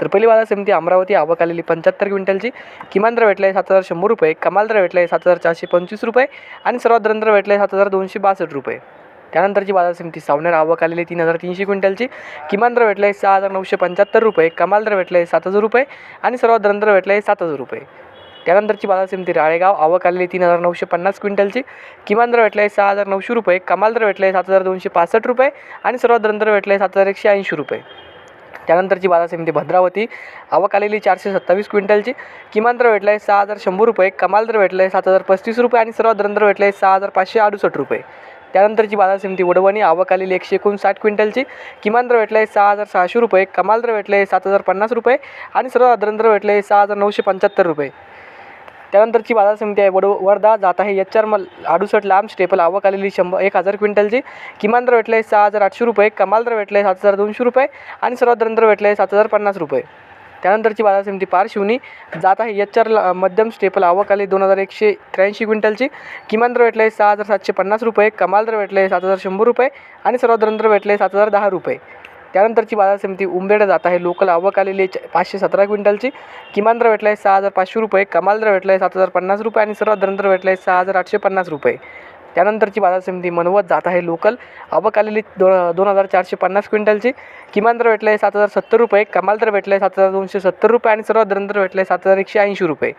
तर पहिली बाजार समिती अमरावती आवक आलेली पंच्याहत्तर क्विंटलची. किमान दर भेटला आहे सात हजार शंभर रुपये. कमाल दर भेटला आहे सात हजार चारशे पंचवीस रुपये. आणि सर्वात दर भेटला आहे सात हजार दोनशे बासष्ट रुपये. त्यानंतरची बाजार समिती सावनेर आवक आलेली तीन हजार तीनशे क्विंटलची. किमान दर भेटला आहे सहा हजार नऊशे पंच्याहत्तर रुपये. कमाल दर भेटला आहे सात हजार रुपये. आणि सर्वात दर भेटला आहे सात हजार रुपये. त्यानंतरची बाजार समिती राळेगाव आवक आलेली तीन हजार नऊशे पन्नास क्विंटलची. किमान दर भेटला आहे सहा हजार नऊशे रुपये. कमाल दर भेटला आहे सात हजार दोनशे पासष्ट रुपये. आणि सर्वात दर दर भेटला आहे सात हजार एकशे ऐंशी रुपये. त्यानंतरची बाजार समिती भद्रावती. आवक आलेली चारशे सत्तावीस क्विंटलची. किमान दर भेटला आहे सहा हजार शंभर रुपये. कमाल दर भेटला आहे सात हजार पस्तीस रुपये आणि सर्वात दर भेटला आहे सहा हजार पाचशे अडुसष्ट रुपये. त्यानंतरची बाजार समिती वडवणी. आवक आलेली एकशे एकोणसाठ क्विंटलची. किमान दर भेटला आहे सहा हजार सहाशे रुपये. कमाल दर भेटला आहे सात हजार पन्नास रुपये आणि सर्वात दर भेटला आहे सहा हजार नऊशे पंच्याहत्तर रुपये. त्यानंतरची बाजार समिती आहे वडो वर्धा जात आहे. एच आर मल अडुसष्ट लांब स्टेपल आवक आलेली शंभर एक हजार क्विंटलची. किमान दर भेटले आहे सहा हजार आठशे रुपये कमाल दर भेटले आहे सात हजार दोनशे रुपये आणि सर्वात दर दर भेटले आहे सात हजार पन्नास रुपये. त्यानंतरची बाजार समिती पारशिवनी जात आहे. एच आर मध्यम स्टेपल आवक आली दोन हजार एकशे त्र्याऐंशी क्विंटलची. किमान दर भेटले आहे सहा हजार सातशे पन्नास रुपये कमाल दर भेटले आहे सात हजार शंभर रुपये आणि सर्वात दर भेटले आहे सात हजार दहा रुपये. त्यानंतरची बाजार समिती उंबेड जात आहे. लोकल आवक आलेली आहे पाचशे सतरा क्विंटलची. किमान दर भेटला आहे सहा हजार पाचशे रुपये. कमाल दर भेटला आहे सात हजार पन्नास रुपये आणि सर्वात दर दर भेटला आहे सहा हजार आठशे पन्नास रुपये. त्यानंतरची बाजार समिती मनवत जात आहे लोकल. आवक आलेली दो दोन हजार चारशे पन्नास क्विंटलची. किमान दर भेटला आहे सात हजार सत्तर रुपये. कमाल दर भेटला आहे सात हजार दोनशे सत्तर रुपये आणि सर्वात दर भेटला आहे सात हजार एकशे ऐंशी रुपये.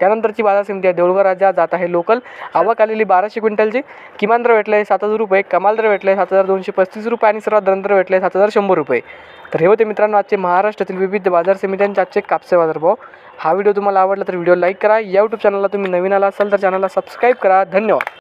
त्यानंतरची बाजार समिती आहे. देऊळगाव राजा जात आहे लोकल. आवक आलेली बाराशे क्विंटलची. किमान दर भेटला आहे सात हजार रुपये. कमाल दर भेटला आहे सात हजार दोनशे पस्तीस रुपये आणि सर्वात दर दर भेटले आहे सात हजार शंभर रुपये. तर हे होते मित्रांनो आजचे महाराष्ट्रातील विविध बाजार समित्यांचे आजचे कापसे बाजारभाव हा व्हिडिओ तुम्हाला आवडला तर व्हिडिओ लाईक करा. या यूट्यूब चॅनलला तुम्ही नवीन आला असाल तर चॅनलला सबस्क्राईब करा. धन्यवाद.